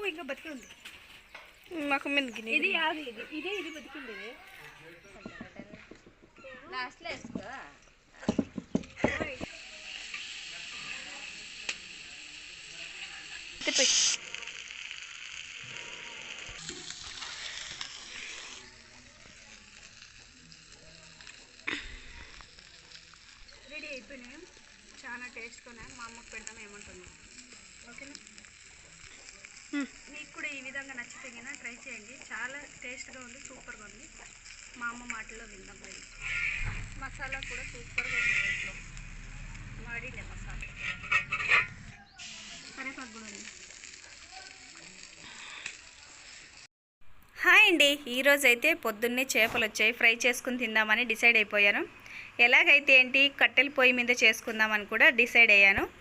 ఉప్పు ఇంకా బతికి ఉంది మాకు మీద ఇది యాది ఇది. ఇదే ఇది బతికింది. ఇది లాస్ట్లో వేసుకో రెడీ అయిపోయినాయి. చాలా టేస్ట్గా ఉన్నాయి. మా అమ్మకు పెడతాం ఏమంటుంది. ఓకేనా? మీకు కూడా ఈ విధంగా నచ్చితే కనుక ట్రై చేయండి. చాలా టేస్ట్గా ఉంది సూపర్గా ఉంది. మా అమ్మ మాటల్లో విందాం మరి. మసాలా కూడా సూపర్గా ఉంది ఇంట్లో. వాడిలే మసాలా. కరేపాకు కూడా ఉంది. హాయ్ అండి. ఈరోజు అయితే పొద్దున్నే చేపలు వచ్చాయి. ఫ్రై చేసుకుని తిందామని డిసైడ్ అయిపోయాను. ఎలాగైతే ఏంటి? కట్టెల పొయ్యి మీద చేసుకుందామని కూడా డిసైడ్ అయ్యాను.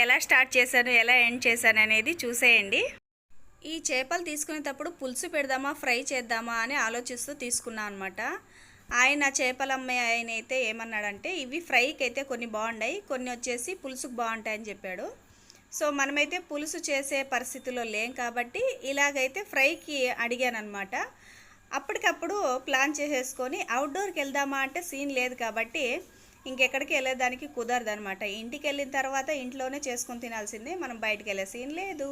ఎలా స్టార్ట్ చేశాను ఎలా ఎండ్ చేశాను అనేది చూసేయండి. ఈ చేపలు తీసుకునేటప్పుడు పులుసు పెడదామా ఫ్రై చేద్దామా అని ఆలోచిస్తూ తీసుకున్నాను అనమాట ఆయన చేపలమ్మే ఆయన అయితే ఏమన్నాడంటే ఇవి ఫ్రైకి అయితే కొన్ని బాగున్నాయి కొన్ని వచ్చేసి పులుసుకు బాగుంటాయని చెప్పాడు. సో మనమైతే పులుసు చేసే పరిస్థితిలో లేం కాబట్టి ఇలాగైతే ఫ్రైకి అడిగానమాట అప్పటికప్పుడు ప్లాన్ చేసేసుకొని అవుట్డోర్కి వెళ్దామా అంటే సీన్ లేదు కాబట్టి ఇంకెక్కడికి వెళ్ళేదానికి కుదరదు అనమాట ఇంటికి వెళ్ళిన తర్వాత ఇంట్లోనే చేసుకుని తినాల్సిందే మనం బయటికి వెళ్ళే సీన్ లేదు.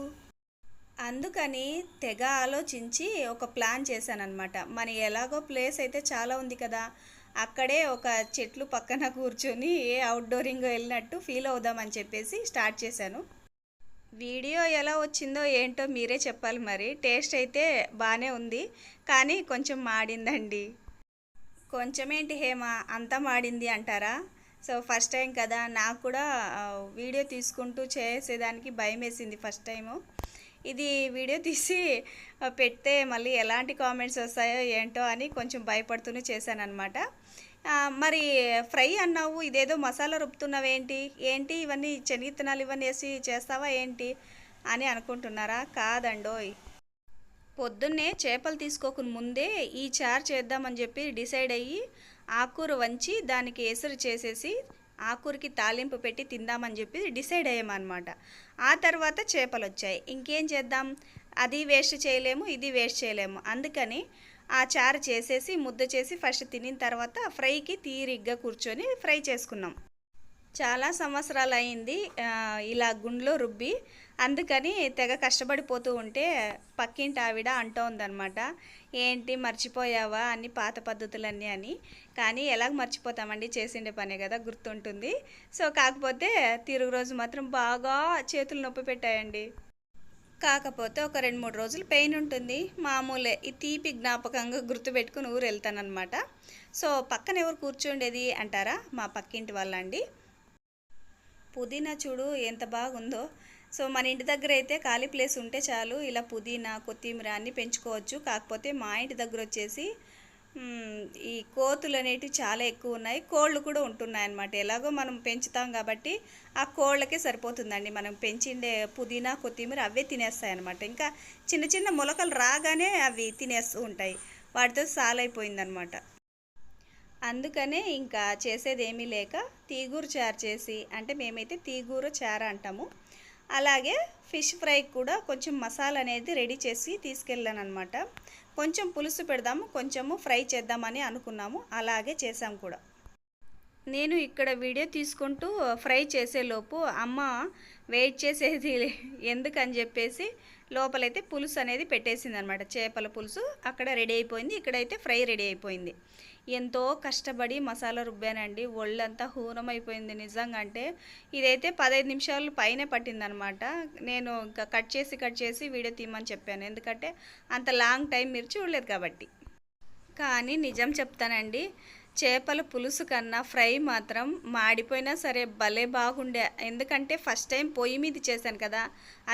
అందుకని తెగ ఆలోచించి ఒక ప్లాన్ చేశానమాట మన ఎలాగో ప్లేస్ అయితే చాలా ఉంది కదా అక్కడే ఒక చెట్లు పక్కన కూర్చొని ఏ అవుట్డోరింగ్ వెళ్ళినట్టు ఫీల్ అవుదామని చెప్పేసి స్టార్ట్ చేశాను. వీడియో ఎలా వచ్చిందో ఏంటో మీరే చెప్పాలి మరి. టేస్ట్ అయితే బాగానే ఉంది కానీ కొంచెం మాడిందండి. కొంచెమేంటి హేమ అంతా మాడింది అంటారా? సో ఫస్ట్ టైం కదా నాకు కూడా వీడియో తీసుకుంటూ చేసేదానికి భయం వేసింది ఫస్ట్ టైము. ఇది వీడియో తీసి పెడితే మళ్ళీ ఎలాంటి కామెంట్స్ వస్తాయో ఏంటో అని కొంచెం భయపడుతూనే చేశానమాట మరి ఫ్రై అన్నావు ఇదేదో మసాలా రుపుతున్నావేంటి ఏంటి ఇవన్నీ శనగిత్తనాలు ఇవన్నీ వేసి చేస్తావా ఏంటి? అని అనుకుంటున్నారా? కాదండోయ్. పొద్దున్నే చేపలు తీసుకోకుండా ముందే ఈ చారు చేద్దామని చెప్పి డిసైడ్ అయ్యి ఆకూర వంచి దానికి ఎసురు చేసేసి ఆకూరకి తాలింపు పెట్టి తిందామని చెప్పి డిసైడ్ అయ్యామన్నమాట. ఆ తర్వాత చేపలు వచ్చాయి ఇంకేం చేద్దాం? అది వేస్ట్ చేయలేము ఇది వేస్ట్ చేయలేము. అందుకని ఆ చారు చేసేసి ముద్ద చేసి ఫస్ట్ తినిన తర్వాత ఫ్రైకి తీరిగ్గా కూర్చొని ఫ్రై చేసుకున్నాం. చాలా సంవత్సరాలు అయింది ఇలా గుండ్లో రుబ్బి అందుకని తెగ కష్టపడిపోతూ ఉంటే పక్కింటి ఆవిడ అంటోందనమాట ఏంటి మర్చిపోయావా? అన్ని పాత పద్ధతులన్నీ అని. కానీ ఎలాగ మర్చిపోతామండి? చేసిండే పనే కదా గుర్తుంటుంది. సో కాకపోతే తిరుగు రోజు మాత్రం బాగా చేతులు నొప్పి పెట్టాయండి. కాకపోతే ఒక రెండు మూడు రోజులు పెయిన్ ఉంటుంది. మామూలే ఈ తీపి జ్ఞాపకంగా గుర్తుపెట్టుకుని ఊరు వెళ్తానమాట సో పక్కన ఎవరు కూర్చుండేది అంటారా? మా పక్కింటి వాళ్ళండి. పుదీనా చూడు ఎంత బాగుందో. సో మన ఇంటి దగ్గర అయితే ఖాళీ ప్లేస్ ఉంటే చాలు ఇలా పుదీనా కొత్తిమీర అన్నీ పెంచుకోవచ్చు. కాకపోతే మా ఇంటి దగ్గర వచ్చేసి ఈ కోతులు అనేటివి చాలా ఎక్కువ ఉన్నాయి. కోళ్ళు కూడా ఉంటున్నాయి అన్నమాట ఎలాగో మనం పెంచుతాం కాబట్టి ఆ కోళ్ళకే సరిపోతుందండి. మనం పెంచిండే పుదీనా కొత్తిమీర అవే తినేస్తాయి అన్నమాట ఇంకా చిన్న చిన్న మొలకలు రాగానే అవి తినేస్తూ ఉంటాయి. వాటితో సాలైపోయిందనమాట అందుకనే ఇంకా చేసేది ఏమీ లేక తీగూరు చారు చేసి అంటే మేమైతే తీగూరు చారు అంటాము. అలాగే ఫిష్ ఫ్రై కూడా కొంచెం మసాలా అనేది రెడీ చేసి తీసుకెళ్ళాను అనమాట కొంచెం పులుసు పెడదాము కొంచెము ఫ్రై చేద్దామని అనుకున్నాము. అలాగే చేసాం కూడా. నేను ఇక్కడ వీడియో తీసుకుంటూ ఫ్రై చేసేలోపు అమ్మ వెయిట్ చేసేది ఎందుకని చెప్పేసి లోపలైతే పులుసు అనేది పెట్టేసింది అనమాట చేపల పులుసు అక్కడ రెడీ అయిపోయింది ఇక్కడైతే ఫ్రై రెడీ అయిపోయింది. ఎంతో కష్టపడి మసాలా రుబ్బానండి. ఒళ్ళంతా హూనం అయిపోయింది నిజంగా అంటే. ఇదైతే పదహైదు నిమిషాలు పైనే పట్టిందనమాట. నేను ఇంకా కట్ చేసి కట్ చేసి వీడియో తీయమని చెప్పాను. ఎందుకంటే అంత లాంగ్ టైం మీరు చూడలేదు కాబట్టి. కానీ నిజం చెప్తానండి. చేపల పులుసు కన్నా ఫ్రై మాత్రం మాడిపోయినా సరే భలే బాగుండే. ఎందుకంటే ఫస్ట్ టైం పొయ్యి మీద చేశాను కదా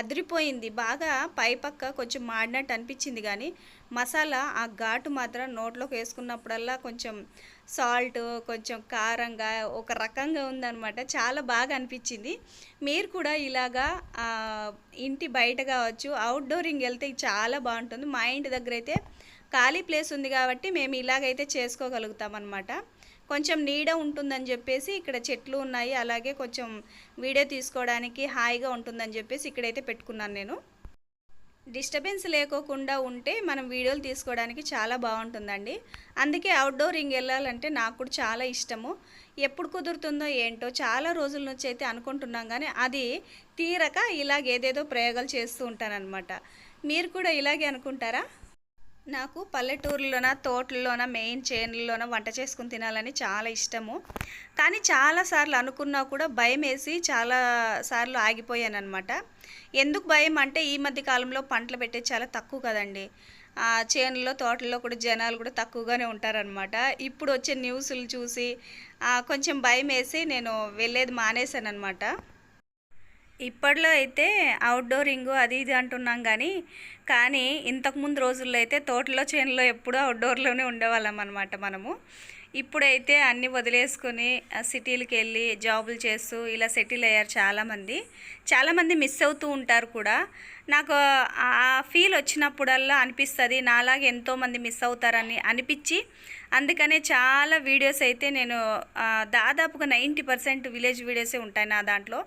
అదిరిపోయింది. బాగా పై పక్క కొంచెం మాడినట్టు అనిపించింది కానీ మసాలా ఆ ఘాటు మాత్రం నోట్లోకి వేసుకున్నప్పుడల్లా కొంచెం సాల్ట్ కొంచెం కారంగా ఒక రకంగా ఉందన్నమాట. చాలా బాగా అనిపించింది. మీరు కూడా ఇలాగా ఇంటి బయట కావచ్చు అవుట్డోరింగ్ వెళ్తే చాలా బాగుంటుంది. మా ఇంటి దగ్గర అయితే ఖాళీ ప్లేస్ ఉంది కాబట్టి మేము ఇలాగైతే చేసుకోగలుగుతాం అనమాట కొంచెం నీడ ఉంటుందని చెప్పేసి ఇక్కడ చెట్లు ఉన్నాయి. అలాగే కొంచెం వీడియో తీసుకోవడానికి హాయిగా ఉంటుందని చెప్పేసి ఇక్కడైతే పెట్టుకున్నాను నేను. డిస్టర్బెన్స్ లేకోకుండా ఉంటే మనం వీడియోలు తీసుకోవడానికి చాలా బాగుంటుందండి. అందుకే అవుట్డోరింగ్ వెళ్ళాలంటే నాకు కూడా చాలా ఇష్టము. ఎప్పుడు కుదురుతుందో ఏంటో చాలా రోజుల నుంచి అయితే అనుకుంటున్నాం కానీ అది తీరక ఇలాగేదేదో ప్రయోగాలు చేస్తూ ఉంటానన్నమాట. మీరు కూడా ఇలాగే అనుకుంటారా? నాకు పల్లెటూరులోన తోటల్లోన మెయిన్ చేనుల్లోన వంట చేసుకుని తినాలని చాలా ఇష్టము. కానీ చాలాసార్లు అనుకున్నా కూడా భయం వేసి చాలా సార్లు ఆగిపోయాను అనమాట ఎందుకు భయం అంటే ఈ మధ్య కాలంలో పంటలు పెట్టేది చాలా తక్కువ కదండి. ఆ చేనుల్లో తోటల్లో కూడా జనాలు కూడా తక్కువగానే ఉంటారనమాట ఇప్పుడు వచ్చే న్యూస్లు చూసి కొంచెం భయం వేసి నేను వెళ్ళేది మానేశాను అనమాట ఇప్పట్లో అయితే అవుట్డోరింగ్ అది ఇది అంటున్నాం కానీ కానీ ఇంతకుముందు రోజుల్లో అయితే తోటలో చేనులో ఎప్పుడూ అవుట్డోర్లోనే ఉండేవాళ్ళం అనమాట మనము. ఇప్పుడైతే అన్నీ వదిలేసుకొని సిటీలకు వెళ్ళి జాబులు చేస్తూ ఇలా సెటిల్ అయ్యారు చాలామంది. చాలామంది మిస్ అవుతూ ఉంటారు కూడా. నాకు ఆ ఫీల్ వచ్చినప్పుడల్లా అనిపిస్తుంది నాలాగా ఎంతోమంది మిస్ అవుతారని అనిపించి అందుకనే చాలా వీడియోస్ అయితే నేను దాదాపుగా నైంటీ పర్సెంట్ విలేజ్ వీడియోసే ఉంటాయి నా దాంట్లో.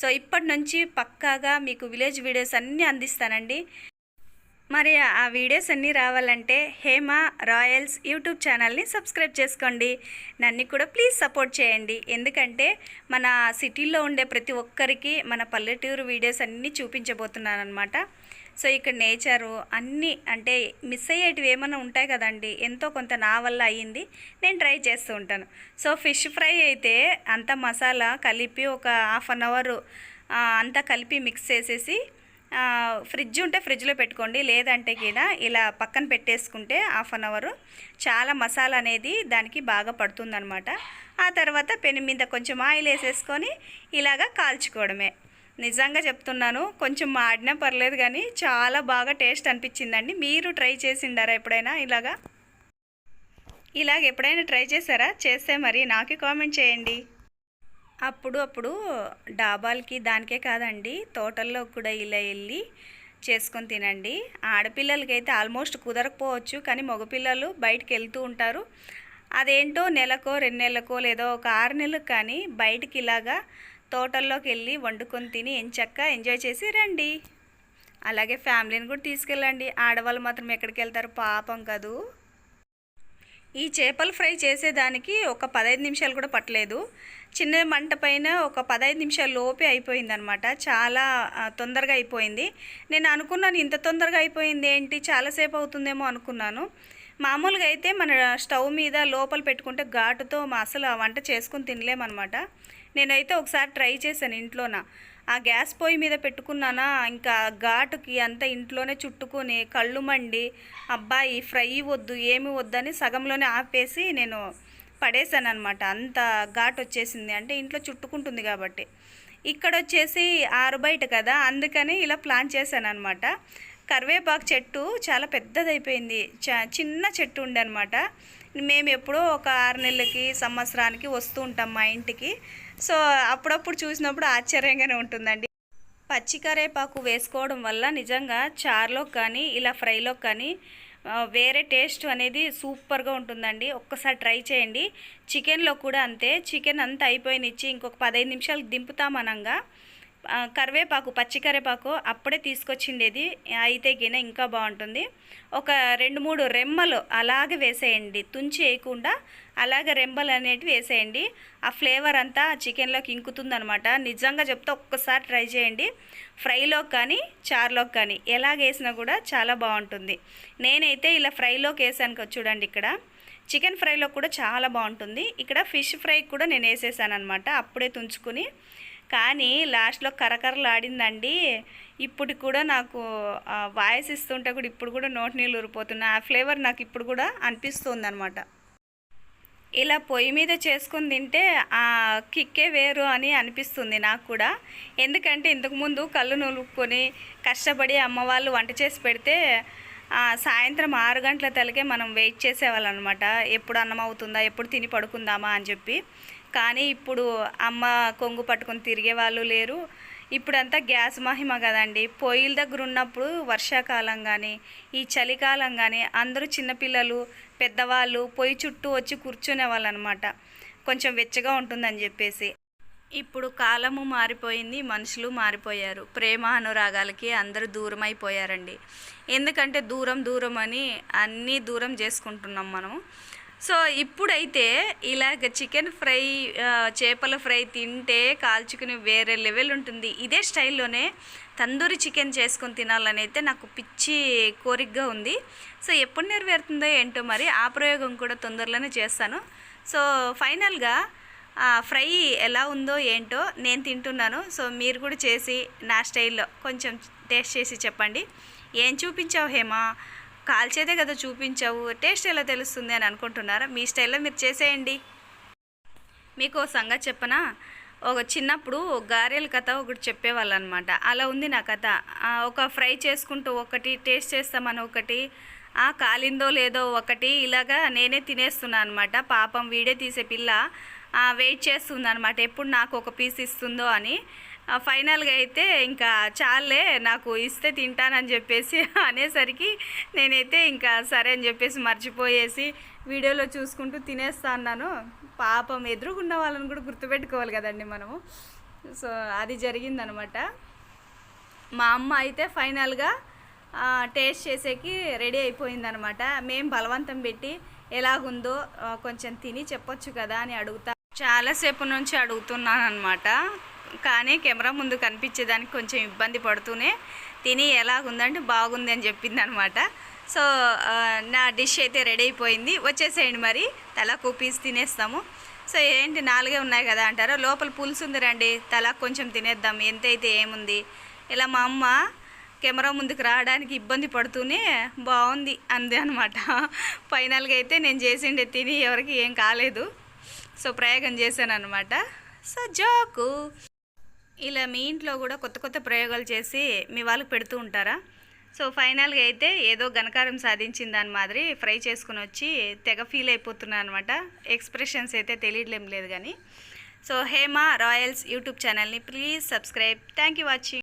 సో ఇప్పటి నుంచి పక్కాగా మీకు విలేజ్ వీడియోస్ అన్నీ అందిస్తానండి. మరి ఆ వీడియోస్ అన్నీ రావాలంటే హేమ రాయల్స్ యూట్యూబ్ ఛానల్ని సబ్స్క్రైబ్ చేసుకోండి. నన్ను కూడా ప్లీజ్ సపోర్ట్ చేయండి. ఎందుకంటే మన సిటీలో ఉండే ప్రతి ఒక్కరికి మన పల్లెటూరు వీడియోస్ అన్నీ చూపించబోతున్నాను అనమాట సో ఇక్కడ నేచరు అన్నీ అంటే మిస్ అయ్యేటివి ఏమైనా ఉంటాయి కదండి. ఎంతో కొంత నా వల్ల అయ్యింది. నేను ట్రై చేస్తూ ఉంటాను. సో ఫిష్ ఫ్రై అయితే అంత మసాలా కలిపి ఒక హాఫ్ అన్ అవర్ అంతా కలిపి మిక్స్ చేసేసి ఫ్రిడ్జ్ ఉంటే ఫ్రిడ్జ్లో పెట్టుకోండి లేదంటే కూడా ఇలా పక్కన పెట్టేసుకుంటే హాఫ్ అన్ అవరు. చాలా మసాలా అనేది దానికి బాగా పడుతుందనమాట ఆ తర్వాత పెను మీద కొంచెం ఆయిల్ వేసేసుకొని ఇలాగా కాల్చుకోవడమే. నిజంగా చెప్తున్నాను కొంచెం మాడినా పర్లేదు కానీ చాలా బాగా టేస్ట్ అనిపించిందండి. మీరు ట్రై చేసిండారా ఎప్పుడైనా ఇలాగా? ఇలాగ ఎప్పుడైనా ట్రై చేశారా? చేస్తే మరి నాకే కామెంట్ చేయండి. అప్పుడు అప్పుడు డాబాలకి దానికే కాదండి తోటల్లో కూడా ఇలా వెళ్ళి చేసుకొని తినండి. ఆడపిల్లలకి అయితే ఆల్మోస్ట్ కుదరకపోవచ్చు కానీ మగపిల్లలు బయటకు వెళ్తూ ఉంటారు. అదేంటో నెలకో రెండు నెలలకో లేదో ఒక ఆరు నెలలకు కానీ బయటికి ఇలాగా తోటల్లోకి వెళ్ళి వండుకొని తిని ఎంచక్క ఎంజాయ్ చేసి రండి. అలాగే ఫ్యామిలీని కూడా తీసుకెళ్ళండి. ఆడవాళ్ళు మాత్రం ఎక్కడికి వెళ్తారు పాపం కదూ. ఈ చేపలు ఫ్రై చేసేదానికి ఒక పదహైదు నిమిషాలు కూడా పట్టలేదు. చిన్న మంట పైన ఒక పదహైదు నిమిషాల లోపే అయిపోయింది అనమాట చాలా తొందరగా అయిపోయింది. నేను అనుకున్నాను ఇంత తొందరగా అయిపోయింది ఏంటి చాలాసేపు అవుతుందేమో అనుకున్నాను. మామూలుగా అయితే మన స్టవ్ మీద లోపల పెట్టుకుంటే ఘాటుతో మా అసలు ఆ వంట చేసుకుని తినలేమన్నమాట నేనైతే ఒకసారి ట్రై చేశాను ఇంట్లోన. ఆ గ్యాస్ పొయ్యి మీద పెట్టుకున్నానా? ఇంకా ఘాటుకి అంతా ఇంట్లోనే చుట్టుకొని కళ్ళు మండి అబ్బాయి ఫ్రై వద్దు ఏమి వద్దని సగంలోనే ఆపేసి నేను పడేశాను అనమాట అంత ఘాటు వచ్చేసింది. అంటే ఇంట్లో చుట్టుకుంటుంది కాబట్టి. ఇక్కడ వచ్చేసి ఆరు బయట కదా అందుకని ఇలా ప్లాన్ చేశాను అనమాట కరివేపాకు చెట్టు చాలా పెద్దదైపోయింది. చ చిన్న చెట్టు ఉండే అనమాట మేము ఎప్పుడో ఒక ఆరు నెలలకి సంవత్సరానికి వస్తూ ఉంటాం మా ఇంటికి. సో అప్పుడప్పుడు చూసినప్పుడు ఆశ్చర్యంగానే ఉంటుందండి. పచ్చికరేపాకు వేసుకోవడం వల్ల నిజంగా చార్లో కానీ ఇలా ఫ్రైలోకి కానీ వేరే టేస్ట్ అనేది సూపర్గా ఉంటుందండి. ఒక్కసారి ట్రై చేయండి. చికెన్లో కూడా అంతే. చికెన్ అంతా అయిపోయినిచ్చి ఇంకొక పదహైదు నిమిషాలు దింపుతామనంగా. కరివేపాకు పచ్చి కరివేపాకు అప్పుడే తీసుకొచ్చిండేది. అయితే గిన ఇంకా బాగుంటుంది. ఒక రెండు మూడు రెమ్మలు అలాగే వేసేయండి. తుంచి వేయకుండా అలాగే రెమ్మలు అనేటివి వేసేయండి. ఆ ఫ్లేవర్ అంతా చికెన్లోకి ఇంకుతుందనమాట నిజంగా చెప్తే ఒక్కసారి ట్రై చేయండి. ఫ్రైలోకి కానీ చార్లోకి కానీ ఎలాగ వేసినా కూడా చాలా బాగుంటుంది. నేనైతే ఇలా ఫ్రైలోకి వేసాను కదా చూడండి ఇక్కడ. చికెన్ ఫ్రైలో కూడా చాలా బాగుంటుంది. ఇక్కడ ఫిష్ ఫ్రై కూడా నేను వేసేసాను అనమాట అప్పుడే తుంచుకుని. కానీ లాస్ట్లో కరకరలాడిందండి. ఇప్పుడు కూడా నాకు వాయిస్ ఇస్తుంటే కూడా ఇప్పుడు కూడా నోటి నీళ్ళు ఊరిపోతున్నాయి. ఆ ఫ్లేవర్ నాకు ఇప్పుడు కూడా అనిపిస్తుంది అనమాట ఇలా పొయ్యి మీద చేసుకుని తింటే ఆ కిక్కే వేరు అని అనిపిస్తుంది నాకు కూడా. ఎందుకంటే ఇంతకుముందు కళ్ళు నులుపుకొని కష్టపడి అమ్మవాళ్ళు వంట చేసి పెడితే సాయంత్రం ఆరు గంటల తలకే మనం వెయిట్ చేసేవాళ్ళం అనమాట ఎప్పుడు అన్నం అవుతుందా ఎప్పుడు తిని పడుకుందామా అని చెప్పి. కానీ ఇప్పుడు అమ్మ కొంగు పట్టుకొని తిరిగే వాళ్ళు లేరు. ఇప్పుడంతా గ్యాస్ మహిమ కదండి. పొయ్యిల దగ్గర ఉన్నప్పుడు వర్షాకాలం కానీ ఈ చలికాలం కానీ అందరూ చిన్నపిల్లలు పెద్దవాళ్ళు పొయ్యి చుట్టూ వచ్చి కూర్చునే వాళ్ళు కొంచెం వెచ్చగా ఉంటుందని చెప్పేసి. ఇప్పుడు కాలము మారిపోయింది మనుషులు మారిపోయారు. ప్రేమ అనురాగాలకి అందరూ దూరం అయిపోయారండి ఎందుకంటే దూరం దూరం అని అన్నీ దూరం చేసుకుంటున్నాం మనము. సో ఇప్పుడైతే ఇలాగ చికెన్ ఫ్రై చేపల ఫ్రై తింటే కాల్చుకుని వేరే లెవెల్ ఉంటుంది. ఇదే స్టైల్లోనే తందూరి చికెన్ చేసుకొని తినాలని అయితే నాకు పిచ్చి కోరికగా ఉంది. సో ఎప్పుడు నెరవేరుతుందో ఏంటో మరి ఆ ప్రయోగం కూడా తొందరలోనే చేస్తాను. సో ఫైనల్గా ఫ్రై ఎలా ఉందో ఏంటో నేను తింటున్నాను. సో మీరు కూడా చేసి నా స్టైల్లో కొంచెం టేస్ట్ చేసి చెప్పండి. ఏం చూపించావు హేమా? కాల్చేదే కదా చూపించావు. టేస్ట్ ఎలా తెలుస్తుంది అని అనుకుంటున్నారా? మీ స్టైల్లో మీరు చేసేయండి. మీకు ఓ సంగతి చెప్పనా? ఒక చిన్నప్పుడు గారెల కథ ఒకటి చెప్పేవాళ్ళు అనమాట అలా ఉంది నా కథ. ఒక ఫ్రై చేసుకుంటూ ఒకటి టేస్ట్ చేస్తామని ఒకటి ఆ, కాలిందో లేదో ఒకటి ఇలాగా నేనే తినేస్తున్నాను అనమాట పాపం వీడే తీసే పిల్ల వెయిట్ చేస్తుంది అనమాట ఎప్పుడు నాకు ఒక పీస్ ఇస్తుందో అని ఫైనల్గా అయితే ఇంకా చాలే నాకు ఇస్తే తింటానని చెప్పేసి అనేసరికి నేనైతే ఇంకా సరే అని చెప్పేసి మర్చిపోయేసి వీడియోలో చూసుకుంటూ తినేస్తా అన్నాను. పాపం ఎదురుకున్న వాళ్ళని కూడా గుర్తుపెట్టుకోవాలి కదండి మనము. సో అది జరిగిందనమాట. మా అమ్మ అయితే ఫైనల్గా టేస్ట్ చేసేకి రెడీ అయిపోయిందనమాట. మేము బలవంతం పెట్టి ఎలాగుందో కొంచెం తిని చెప్పొచ్చు కదా అని అడుగుతా. చాలాసేపు నుంచి అడుగుతున్నాను అనమాట కానీ కెమెరా ముందు కనిపించేదానికి కొంచెం ఇబ్బంది పడుతూనే తిని ఎలాగుందంటే బాగుంది అని చెప్పింది అనమాట సో నా డిష్ అయితే రెడీ అయిపోయింది. వచ్చేసేయండి మరి. తలా పీస్ తినేస్తాము. సో ఏంటి నాలుగే ఉన్నాయి కదా అంటారా. లోపల పులుసు ఉంది రండి. తలా కొంచెం తినేద్దాం. ఎంతైతే ఏముంది? ఇలా మా అమ్మ కెమెరా ముందుకు రావడానికి ఇబ్బంది పడుతూనే బాగుంది అంది అనమాట. ఫైనల్గా అయితే నేను చేసిండే తిని ఎవరికి ఏం కాలేదు. సో ప్రయోగం చేశాను అనమాట సో జోకు. ఇలా మీ ఇంట్లో కూడా కొత్త కొత్త ప్రయోగాలు చేసి మీ వాళ్ళకి పెడుతూ ఉంటారా? సో ఫైనల్గా అయితే ఏదో ఘనకారం సాధించిన దాని మాదిరి ఫ్రై చేసుకుని వచ్చి తెగ ఫీల్ అయిపోతున్నాను అనమాట ఎక్స్ప్రెషన్స్ అయితే తెలియట్లేం లేదు కానీ. సో హేమ రాయల్స్ యూట్యూబ్ ఛానల్ని please subscribe. Thank you watching.